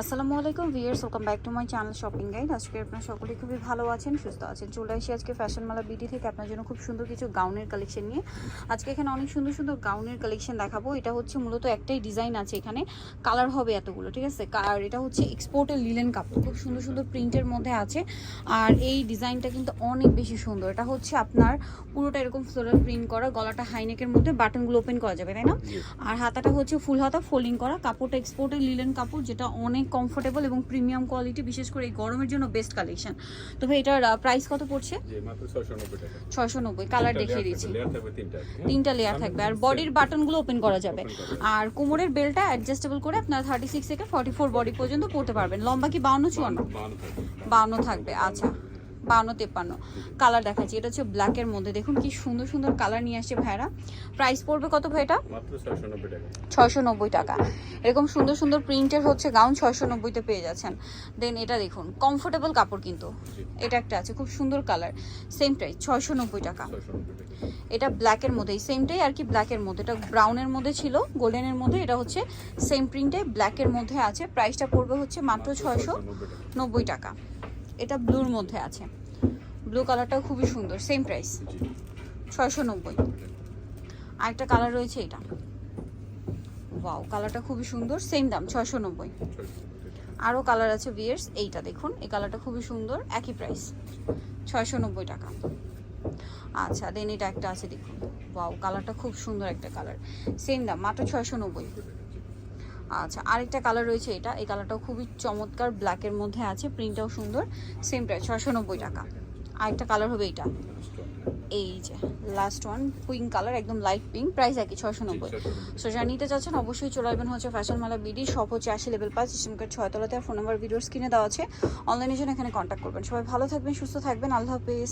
আসসালামু আলাইকুম viewers welcome back to my channel shopping guide. আজকে আপনারা সকলেই খুবই ভালো আছেন সুস্থ আছেন। চলে আসি আজকে ফ্যাশন মালা বিডি থেকে আপনার জন্য খুব সুন্দর কিছু গাউনের কালেকশন নিয়ে। আজকে এখানে অনেক সুন্দর সুন্দর গাউনের কালেকশন দেখাবো। এটা হচ্ছে মূলত একটাই ডিজাইন আছে এখানে। কালার হবে এতগুলো ঠিক আছে? আর এটা হচ্ছে এক্সপোর্টের লিলেন কাপড়। খুব সুন্দর সুন্দর প্রিন্টের মধ্যে আছে। আর এই ডিজাইনটা কিন্তু অনেক বেশি সুন্দর। এটা হচ্ছে আপনার পুরোটা এরকম ফ্লোরাল প্রিন্ট করা গলাটা হাইনেকের মধ্যে বাটনগুলো ওপেন করা যাবে তাই না? আর হাতাটা হচ্ছে ফুল হাতা ফোল্ডিং করা। কাপড়টা এক্সপোর্টের লিলেন কাপড় যেটা অনেক কমফোর্টেবল এবং প্রিমিয়াম কোয়ালিটি বিশেষ করে এই গরমের জন্য বেস্ট কালেকশন তো ভাই এটার প্রাইস কত পড়ছে? জি মাত্র 690 টাকা। ছয়শো নব্বই কালার দেখিয়ে দিচ্ছি। তিনটা লেয়ার থাকবে। আর বডির বাটনগুলো ওপেন করা যাবে। আর কোমরের বেল্টটা অ্যাডজাস্টেবল করে আপনার থার্টি সিক্স থেকে ফর্টি ফোর বডি পর্যন্ত পড়তে পারবেন। লম্বা কি বাউন্ন চুয়ান্ন? বাউন্ন থাকবে আচ্ছা। বাউন্ন তেপ্পান্ন কালার দেখাচ্ছি। এটা হচ্ছে ব্ল্যাকের মধ্যে। দেখুন কি সুন্দর সুন্দর কালার নিয়ে আসছে ভাইরা। প্রাইস পড়বে কত ভাই এটা? মাত্র 690 টাকা। ছয়শো নব্বই টাকা। এরকম সুন্দর সুন্দর প্রিন্টের হচ্ছে গাউন ছয়শো নব্বইতে পেয়ে যাচ্ছেন। দেন এটা দেখুন কমফোর্টেবল কাপড় কিন্তু। এটা একটা আছে খুব সুন্দর কালার। সেম প্রাইস ছয়শো নব্বই টাকা। 690 টাকা। এটা ব্ল্যাকের মধ্যে। এই সেমটাই আর কি ব্ল্যাকের মধ্যে। এটা ব্রাউনের মধ্যে ছিল গোল্ডেনের মধ্যে। এটা হচ্ছে সেম প্রিন্টে ব্ল্যাকের মধ্যে আছে। প্রাইসটা পড়বে হচ্ছে মাত্র ছয়শো নব্বই টাকা। এটা ব্লুর মধ্যে আছে। ব্লু কালারটাও খুবই সুন্দর সেম প্রাইস ছয়শো নব্বই। আরেকটা কালার রয়েছে এটা। ওয়াও কালারটা খুবই সুন্দর সেম দাম ছয়শো নব্বই। আরও কালার আছে বিয়ার্স এইটা দেখুন এই কালারটা খুবই সুন্দর একই প্রাইস ছয়শো নব্বই টাকা। আচ্ছা দেন এটা একটা আছে দেখুন। ওয়াও কালারটা খুব সুন্দর একটা কালার সেম দাম মাত্র ছয়শো নব্বই। আচ্ছা আরেকটা কালার রয়েছে এটা। এই কালারটাও খুবই চমৎকার ব্ল্যাকের মধ্যে আছে প্রিন্টটাও সুন্দর সেম প্রাইস ছয়শো নব্বই টাকা। আরেকটা কালার হবে এটা। এই যে লাস্ট ওয়ান পিঙ্ক কালার একদম লাইট পিঙ্ক প্রাইস একই ছয়শো নব্বই সো যারা নিতে চাচ্ছেন অবশ্যই চলে আসবেন হচ্ছে ফ্যাশন মালা বিডি সব হচ্ছে আশি লেভেল পাঁচ সিস্টেম কার্ড ছয়তলাতে আর ফোন নাম্বার ভিডিওর স্ক্রিনে দেওয়া আছে। অনলাইনের জন্য এখানে কন্ট্যাক্ট করবেন। সবাই ভালো থাকবেন সুস্থ থাকবেন আল্লাহ হাফেজ।